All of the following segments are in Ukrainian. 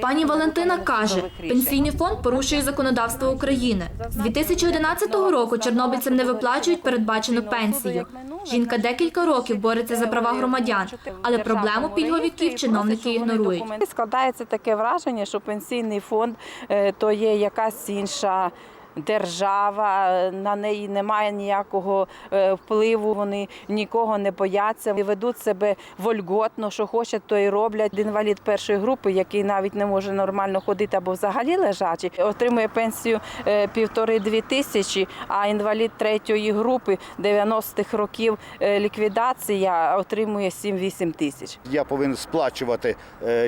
Пані Валентина каже, пенсійний фонд порушує законодавство України. З 2011 року чорнобильцям не виплачують передбачену пенсію. Жінка декілька років бореться за права громадян, але проблему пільговиків чиновники ігнорують. Складається таке враження, що пенсійний фонд е, то є якась інша. Держава на неї немає ніякого е, впливу. Вони нікого не бояться і ведуть себе вольготно, що хочуть, то і роблять. Інвалід першої групи, який навіть не може нормально ходити або взагалі лежачий, отримує пенсію е, півтори-дві тисячі. А інвалід третьої групи 90-х років е, ліквідація отримує 7-8 тисяч. Я повинен сплачувати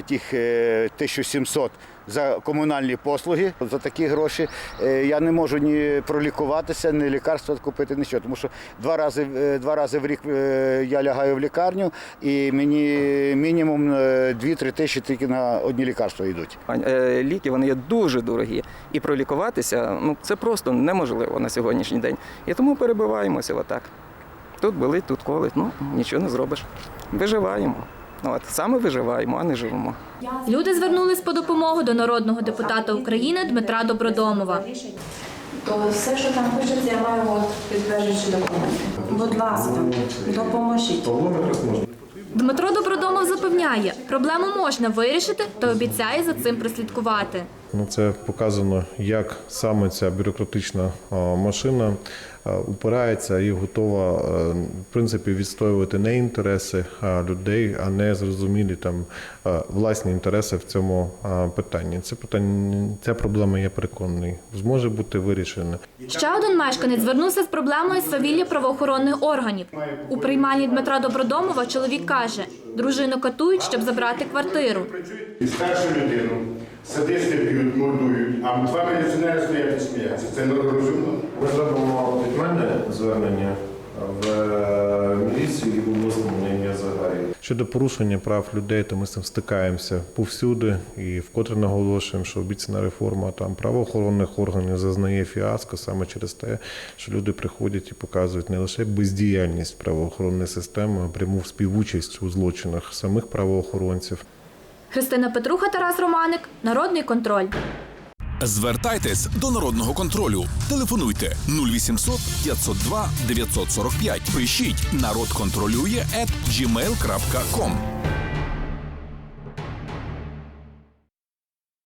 тих е, 1700 за комунальні послуги. За такі гроші я не можу ні пролікуватися, ні лікарства купити, нічого. Тому що два рази, е, два рази в рік е, я лягаю в лікарню, і мені мінімум е, 2-3 тисячі тільки на одні лікарства йдуть. Пані, е, Ліки вони є дуже дорогі. І пролікуватися ну, це просто неможливо на сьогоднішній день. І тому перебиваємося отак. Тут болить, тут колить, ну нічого не зробиш. Виживаємо. Ну, От, саме виживаємо, а не живемо. Люди звернулись по допомогу до народного депутата України Дмитра Добродомова. То все, що там пишеться, я маю от підтверджуючи документи. Будь ласка, допоможіть. Дмитро Добродомов запевняє, проблему можна вирішити та обіцяє за цим прослідкувати. Ну, це показано, як саме ця бюрократична машина упирається і готова е, в принципі відстоювати не інтереси людей, а не зрозумілі там власні інтереси в цьому питанні. Це питання, ця проблема, я переконаний, зможе бути вирішена. Ще один мешканець звернувся з проблемою свавілля правоохоронних органів. У приймальні Дмитра Добродомова чоловік каже, дружину катують, щоб забрати квартиру. І старшу людину садисти б'ють, мордують, а два міліціонери стоять і сміються. Це нерозумно. Ми зробимо від мене звернення в е, міліцію і в обласному ім'я Загарі. Щодо порушення прав людей, то ми з цим стикаємося повсюди і вкотре наголошуємо, що обіцяна реформа там правоохоронних органів зазнає фіаско саме через те, що люди приходять і показують не лише бездіяльність правоохоронної системи, а пряму співучасть у злочинах самих правоохоронців. Христина Петруха, Тарас Романик, Народний контроль. Звертайтесь до народного контролю. Телефонуйте 0800 502 945. Пишіть народ контролює at gmail.com.